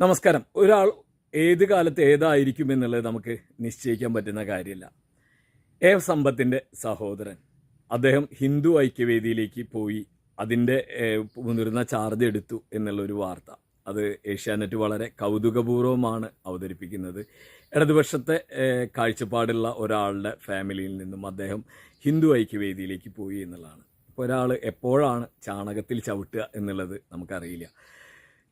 നമസ്കാരം. ഒരാൾ ഏത് കാലത്ത് ഏതായിരിക്കും എന്നുള്ളത് നമുക്ക് നിശ്ചയിക്കാൻ പറ്റുന്ന കാര്യമില്ല. എ സമ്പത്തിന്റെ സഹോദരൻ. അദ്ദേഹം ഹിന്ദു ഐക്യവേദിയിലേക്ക് പോയി അതിന്റെ മുതിർന്ന ചാർജ് എടുത്തു എന്നുള്ളൊരു വാർത്ത. അത് ഏഷ്യാനെറ്റ് വളരെ കൗതുകപൂർവമാണ് അവതരിപ്പിക്കുന്നത്. ഇടതുപക്ഷത്തെ കാഴ്ചപ്പാടുള്ള ഒരാളുടെ ഫാമിലിയിൽ നിന്നും അദ്ദേഹം ഹിന്ദു ഐക്യവേദിയിലേക്ക് പോയി എന്നുള്ളതാണ്. ഒരാൾ എപ്പോഴാണ് ചാണകത്തിൽ ചവിട്ടുക എന്നുള്ളത് നമുക്കറിയില്ല.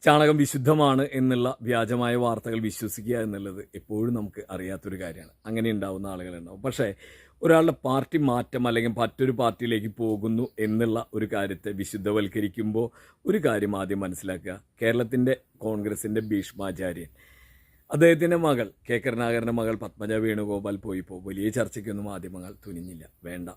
ചാണകം വിശുദ്ധമാണ് എന്നുള്ള വ്യാജമായ വാർത്തകൾ വിശ്വസിക്കുക എന്നുള്ളത് എപ്പോഴും നമുക്ക് അറിയാത്തൊരു കാര്യമാണ്. അങ്ങനെ ഉണ്ടാവുന്ന ആളുകളുണ്ടാവും. പക്ഷേ ഒരാളുടെ പാർട്ടി മാറ്റം അല്ലെങ്കിൽ മറ്റൊരു പാർട്ടിയിലേക്ക് പോകുന്നു എന്നുള്ള ഒരു കാര്യത്തെ വിശുദ്ധവൽക്കരിക്കുമ്പോൾ ഒരു കാര്യം ആദ്യം മനസ്സിലാക്കുക. കേരളത്തിന്റെ കോൺഗ്രസിന്റെ ഭീഷ്മാചാര്യൻ. അദ്ദേഹത്തിന്റെ മകൾ കെ. കരുണാകരന്റെ മകൾ പത്മജ വേണുഗോപാൽ പോയിപ്പോൾ വലിയ ചർച്ചയ്ക്കൊന്നും മാധ്യമങ്ങൾ തുനിഞ്ഞില്ല. വേണ്ട.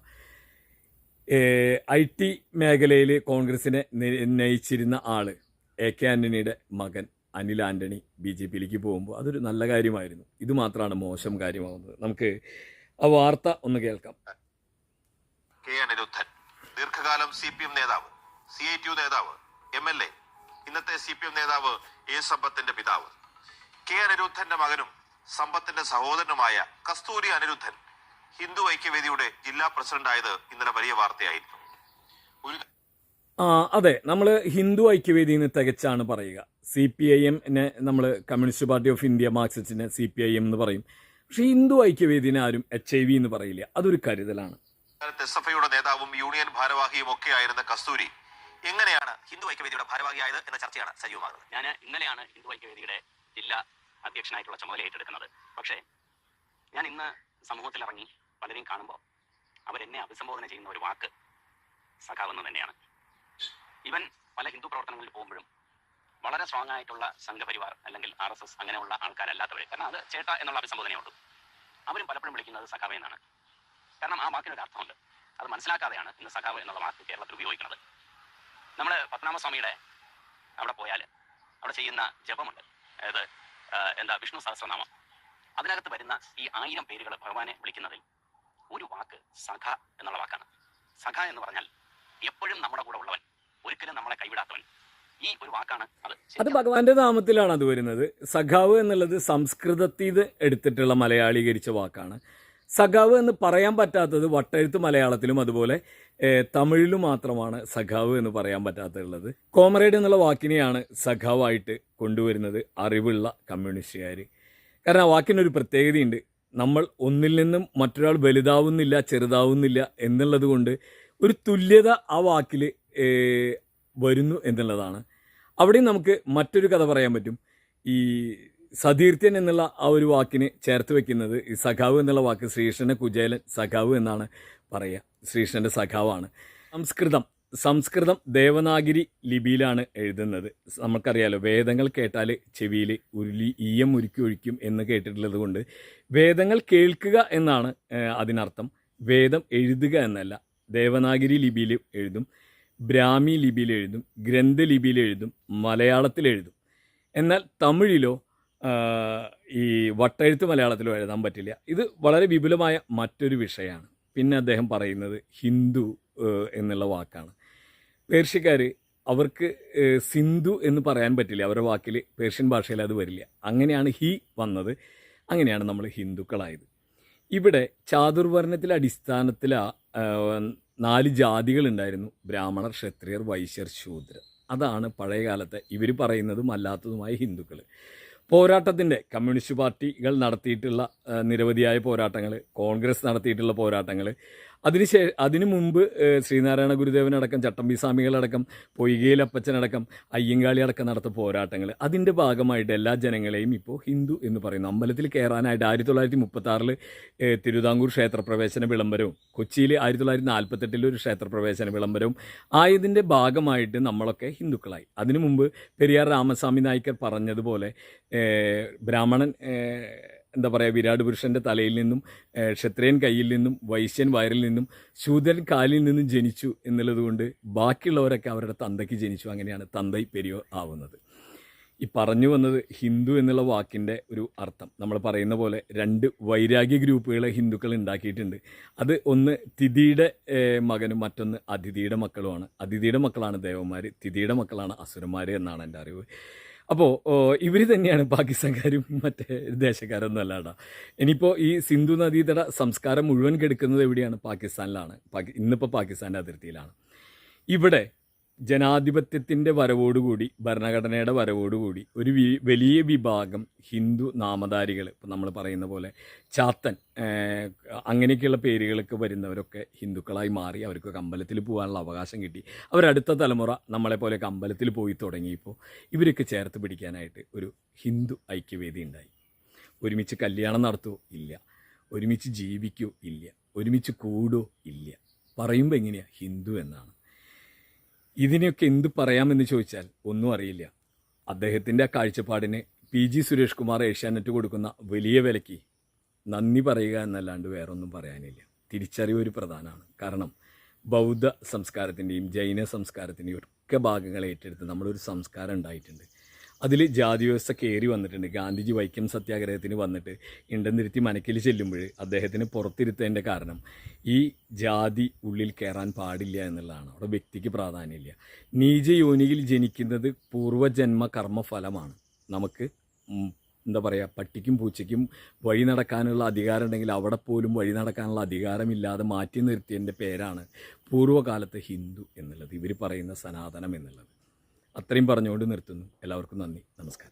ഐ ടി മേഖലയിൽ കോൺഗ്രസിനെ നയിച്ചിരുന്ന ആൾ എ കെ ആന്റണിയുടെ മകൻ അനിൽ ആന്റണി ബി ജെ പിയിലേക്ക് പോകുമ്പോൾ അതൊരു നല്ല കാര്യമായിരുന്നു. ഇത് മാത്രമാണ് മോശം കാര്യമാവുന്നത് നമുക്ക് ആ വാർത്ത ഒന്ന് കേൾക്കാം. കെ അനിരുദ്ധൻ ദീർഘകാലം സി പി എം നേതാവ് സി ഐ ടി നേതാവ് എം എൽ എ ഇന്നത്തെ സി പി എം നേതാവ് എ സമ്പത്തിന്റെ പിതാവ്. കെ അനിരുദ്ധന്റെ മകനും സമ്പത്തിന്റെ സഹോദരനുമായ കസ്തൂരി അനിരുദ്ധൻ ഹിന്ദു ഐക്യവേദിയുടെ ജില്ലാ പ്രസിഡന്റായത് ഇന്നലെ വലിയ വാർത്തയായിരുന്നു. ഒരു അതെ നമ്മൾ ഹിന്ദു ഐക്യവേദിയിൽ നിന്ന് തികച്ചാണ് പറയുക. സി പി ഐ എമ്മിനെ നമ്മൾ കമ്മ്യൂണിസ്റ്റ് പാർട്ടി ഓഫ് ഇന്ത്യ മാർക്സിസ്റ്റിനെ സി പി ഐ എം എന്ന് പറയും. പക്ഷേ ഹിന്ദു ഐക്യവേദിനെ ആരും എച്ച് ഐ വി എന്ന് പറയില്ല. അതൊരു കരുതലാണ്. എസ് എഫ് ഐയുടെ നേതാവും യൂണിയൻ ഭാരവാഹിയും ഒക്കെ ആയിരുന്ന കസ്തൂരി എങ്ങനെയാണ് ഹിന്ദു ഐക്യവേദിയുടെ ഭാരവാഹിയായത് എന്ന ചർച്ചയാണ് സജീവമാകുന്നത് ഞാൻ ഇന്നലെയാണ് ഹിന്ദു ഐക്യവേദിയുടെ ജില്ലാ അധ്യക്ഷനായിട്ടുള്ള ചുമതല ഏറ്റെടുക്കുന്നത്. പക്ഷേ ഞാൻ ഇന്ന് സമൂഹത്തിൽ ഇറങ്ങി പലരെയും കാണുമ്പോൾ അവരെന്നെ അഭിസംബോധന ചെയ്യുന്ന ഒരു വാക്ക് സഖാവെന്ന് തന്നെയാണ്. ഇവൻ പല ഹിന്ദു പ്രവർത്തനങ്ങളിൽ പോകുമ്പോഴും വളരെ സ്ട്രോങ് ആയിട്ടുള്ള സംഘപരിവാർ അല്ലെങ്കിൽ ആർ എസ് എസ് അങ്ങനെയുള്ള ആൾക്കാരല്ലാത്തവർ കാരണം അത് ചേട്ട എന്നുള്ള അഭിസംബോധനയുള്ളൂ അവരും പലപ്പോഴും വിളിക്കുന്നത് സഖാവ് എന്നാണ്. കാരണം ആ വാക്കിനൊരു അർത്ഥമുണ്ട്. അത് മനസ്സിലാക്കാതെയാണ് ഇന്ന് സഖാവ് എന്നുള്ള വാക്ക് കേരളത്തിൽ ഉപയോഗിക്കുന്നത്. നമ്മൾ പത്മനാഭസ്വാമിയുടെ അവിടെ പോയാൽ അവിടെ ചെയ്യുന്ന ജപമുണ്ട്. അതായത് എന്താ വിഷ്ണു സഹസ്രനാമം. അതിനകത്ത് വരുന്ന ഈ ആയിരം പേരുകൾ ഭഗവാനെ വിളിക്കുന്നതിൽ ഒരു വാക്ക് സഖ എന്നുള്ള വാക്കാണ്. സഖ എന്ന് പറഞ്ഞാൽ എപ്പോഴും നമ്മുടെ കൂടെ കൈവിടാത്തവൻ. ഈ ഒരു വാക്കാണ് അത് അത് ഭഗവാന്റെ നാമത്തിലാണ് അത് വരുന്നത്. സഖാവ് എന്നുള്ളത് സംസ്കൃതത്തിൽ നിന്ന് എടുത്തിട്ടുള്ള മലയാളീകരിച്ച വാക്കാണ്. സഖാവ് എന്ന് പറയാൻ പറ്റാത്തത് വട്ടെഴുത്ത് മലയാളത്തിലും അതുപോലെ തമിഴിലും മാത്രമാണ് സഖാവ് എന്ന് പറയാൻ പറ്റാത്തുള്ളത്. കോമറേഡ് എന്നുള്ള വാക്കിനെയാണ് സഖാവായിട്ട് കൊണ്ടുവരുന്നത് അറിവുള്ള കമ്മ്യൂണിസ്റ്റുകാർ. കാരണം ആ വാക്കിനൊരു പ്രത്യേകതയുണ്ട്. നമ്മൾ ഒന്നിൽ നിന്നും മറ്റൊരാൾ വലുതാവുന്നില്ല ചെറുതാവുന്നില്ല എന്നുള്ളത് കൊണ്ട് ഒരു തുല്യത ആ വാക്കിൽ വരുന്നു എന്നുള്ളതാണ്. അവിടെയും നമുക്ക് മറ്റൊരു കഥ പറയാൻ പറ്റും. ഈ സതീർത്ഥ്യൻ എന്നുള്ള ആ ഒരു വാക്കിനെ ചേർത്ത് വെക്കുന്നത് ഈ സഖാവ് എന്നുള്ള വാക്ക് ശ്രീകൃഷ്ണന്റെ കുചേലൻ സഖാവ് എന്നാണ് പറയുക. ശ്രീകൃഷ്ണന്റെ സഖാവാണ്. സംസ്കൃതം സംസ്കൃതം ദേവനാഗിരി ലിപിയിലാണ് എഴുതുന്നത്. നമുക്കറിയാലോ വേദങ്ങൾ കേട്ടാൽ ചെവിയിൽ ഉരുളി ഈയം ഉരുക്കി ഒഴിക്കും എന്ന് കേട്ടിട്ടുള്ളത് കൊണ്ട് വേദങ്ങൾ കേൾക്കുക എന്നാണ് അതിനർത്ഥം. വേദം എഴുതുക എന്നല്ല ദേവനാഗിരി ലിപിയിൽ എഴുതും. ബ്രാഹ്മി ലിപിയിൽ എഴുതും ഗ്രന്ഥലിപിയിൽ എഴുതും മലയാളത്തിൽ എഴുതും. എന്നാൽ തമിഴിലോ ഈ വട്ടെഴുത്ത് മലയാളത്തിലോ എഴുതാൻ പറ്റില്ല. ഇത് വളരെ വിപുലമായ മറ്റൊരു വിഷയമാണ്. പിന്നെ അദ്ദേഹം പറയുന്നത് ഹിന്ദു എന്നുള്ള വാക്കാണ്. പേർഷ്യക്കാർ അവർക്ക് സിന്ധു എന്ന് പറയാൻ പറ്റില്ല. അവരുടെ വാക്കിൽ പേർഷ്യൻ ഭാഷയിൽ അത് വരില്ല. അങ്ങനെയാണ് ഹി വന്നത്. അങ്ങനെയാണ് നമ്മൾ ഹിന്ദുക്കളായത്. ഇവിടെ ചാതുർവർണത്തിലെ അടിസ്ഥാനത്തിലാ ആഹ്, നാല് ജാതികളുണ്ടായിരുന്നു. ബ്രാഹ്മണർ ക്ഷത്രിയർ വൈശ്യർ ശൂദ്രർ. അതാണ് പഴയകാലത്തെ ഇവർ പറയുന്നതും അല്ലാത്തതുമായ ഹിന്ദുക്കൾ പോരാട്ടത്തിന്റെ കമ്മ്യൂണിസ്റ്റ് പാർട്ടികൾ നടത്തിയിട്ടുള്ള നിരവധിയായ പോരാട്ടങ്ങൾ കോൺഗ്രസ് നടത്തിയിട്ടുള്ള പോരാട്ടങ്ങൾ അതിന് ശേ അതിനു മുമ്പ് ശ്രീനാരായണ ഗുരുദേവനടക്കം ചട്ടമ്പി സ്വാമികളടക്കം പൊയ്കയിൽ അപ്പച്ചനടക്കം അയ്യങ്കാളി അടക്കം നടത്ത പോരാട്ടങ്ങൾ അതിന്റെ ഭാഗമായിട്ട് എല്ലാ ജനങ്ങളെയും ഇപ്പോൾ ഹിന്ദു എന്ന് പറയുന്നു. അമ്പലത്തിൽ കയറാനായിട്ട് ആയിരത്തി തൊള്ളായിരത്തി മുപ്പത്താറിൽ തിരുവിതാംകൂർ ക്ഷേത്രപ്രവേശന വിളംബരവും കൊച്ചിയിൽ ആയിരത്തി തൊള്ളായിരത്തി നാൽപ്പത്തെട്ടിൽ ഒരു ക്ഷേത്രപ്രവേശന വിളംബരവും ആയതിന്റെ ഭാഗമായിട്ട് നമ്മളൊക്കെ ഹിന്ദുക്കളായി. അതിനു മുമ്പ് പെരിയാർ രാമസ്വാമി നായ്ക്കർ പറഞ്ഞതുപോലെ ബ്രാഹ്മണൻ എന്താ പറയുക വിരാട് പുരുഷന്റെ തലയിൽ നിന്നും ക്ഷത്രിയൻ കയ്യിൽ നിന്നും വൈശ്യൻ വയറിൽ നിന്നും ശൂദ്രൻ കാലിൽ നിന്നും ജനിച്ചു എന്നുള്ളത് കൊണ്ട് ബാക്കിയുള്ളവരൊക്കെ അവരുടെ തന്തയ്ക്ക് ജനിച്ചു. അങ്ങനെയാണ് തന്തൈ പെരിയോ ആവുന്നത്. ഈ പറഞ്ഞു വന്നത് ഹിന്ദു എന്നുള്ള വാക്കിന്റെ ഒരു അർത്ഥം. നമ്മൾ പറയുന്ന പോലെ രണ്ട് വൈരാഗ്യ ഗ്രൂപ്പുകളെ ഹിന്ദുക്കൾ ഉണ്ടാക്കിയിട്ടുണ്ട്. അത് ഒന്ന് തിഥിയുടെ മകനും മറ്റൊന്ന് അതിഥിയുടെ മക്കളുമാണ്. അതിഥിയുടെ മക്കളാണ് ദേവന്മാർ തിഥിയുടെ മക്കളാണ് അസുരന്മാർ എന്നാണ് എന്റെ അറിവ്. അപ്പോൾ ഇവർ തന്നെയാണ് പാകിസ്ഥാൻകാരും മറ്റേ ദേശക്കാരൊന്നും അല്ലാടാ ഇനിയിപ്പോൾ ഈ സിന്ധു നദീതട സംസ്കാരം മുഴുവൻ കെടുക്കുന്നത് എവിടെയാണ്? പാകിസ്ഥാനിലാണ്. പാകി ഇന്നിപ്പോൾ പാകിസ്ഥാന്റെ അതിർത്തിയിലാണ്. ഇവിടെ ജനാധിപത്യത്തിന്റെ വരവോടുകൂടി ഭരണഘടനയുടെ വരവോടുകൂടി ഒരു വലിയ വിഭാഗം ഹിന്ദു നാമധാരികൾ ഇപ്പം നമ്മൾ പറയുന്ന പോലെ ചാത്തൻ അങ്ങനെയൊക്കെയുള്ള പേരുകളൊക്കെ വരുന്നവരൊക്കെ ഹിന്ദുക്കളായി മാറി അവർക്ക് അമ്പലത്തിൽ പോകാനുള്ള അവകാശം കിട്ടി. അവരടുത്ത തലമുറ നമ്മളെ പോലെയൊക്കെ അമ്പലത്തിൽ പോയി തുടങ്ങിയപ്പോൾ ഇവരൊക്കെ ചേർത്ത് പിടിക്കാനായിട്ട് ഒരു ഹിന്ദു ഐക്യവേദി ഉണ്ടായി. ഒരുമിച്ച് കല്യാണം നടത്തുമോ ഇല്ല. ഒരുമിച്ച് ജീവിക്കോ ഇല്ല. ഒരുമിച്ച് കൂടോ ഇല്ല. പറയുമ്പോൾ എങ്ങനെയാണ് ഹിന്ദു എന്നാണ്. ഇതിനെയൊക്കെ എന്ത് പറയാമെന്ന് ചോദിച്ചാൽ ഒന്നും അറിയില്ല. അദ്ദേഹത്തിന്റെ ആ കാഴ്ചപ്പാടിന് പി ജി സുരേഷ് കുമാർ ഏഷ്യാനെറ്റ് കൊടുക്കുന്ന വലിയ വിലയ്ക്ക് നന്ദി പറയുക എന്നല്ലാണ്ട് വേറൊന്നും പറയാനില്ല. തിരിച്ചറിവ് ഒരു പ്രധാനമാണ്. കാരണം ബൗദ്ധ സംസ്കാരത്തിന്റെയും ജൈന സംസ്കാരത്തിന്റെയും ഒക്കെ ഭാഗങ്ങൾ ഏറ്റെടുത്ത് നമ്മളൊരു സംസ്കാരം ഉണ്ടായിട്ടുണ്ട്. അതിൽ ജാതി വ്യവസ്ഥ കയറി വന്നിട്ടുണ്ട്. ഗാന്ധിജി വൈക്കം സത്യാഗ്രഹത്തിന് വന്നിട്ട് ഇണ്ടന്തിരുത്തി മനക്കിൽ ചെല്ലുമ്പോൾ അദ്ദേഹത്തിന് പുറത്തിരുത്തേന്റെ കാരണം ഈ ജാതി ഉള്ളിൽ കയറാൻ പാടില്ല എന്നുള്ളതാണ്. അവിടെ വ്യക്തിക്ക് പ്രാധാന്യമില്ല. നീചയോനിയിൽ ജനിക്കുന്നത് പൂർവജന്മ കർമ്മഫലമാണ്. നമുക്ക് എന്താ പറയുക പട്ടിക്കും പൂച്ചയ്ക്കും വഴി നടക്കാനുള്ള അധികാരം ഉണ്ടെങ്കിൽ അവിടെ പോലും വഴി നടക്കാനുള്ള അധികാരമില്ലാതെ മാറ്റി നിർത്തിയതിന്റെ പേരാണ് പൂർവകാലത്ത് ഹിന്ദു എന്നുള്ളത്. ഇവർ പറയുന്ന സനാതനം എന്നുള്ളത്. അത്രയും പറഞ്ഞുകൊണ്ട് നിർത്തുന്നു. എല്ലാവർക്കും നന്ദി. നമസ്കാരം.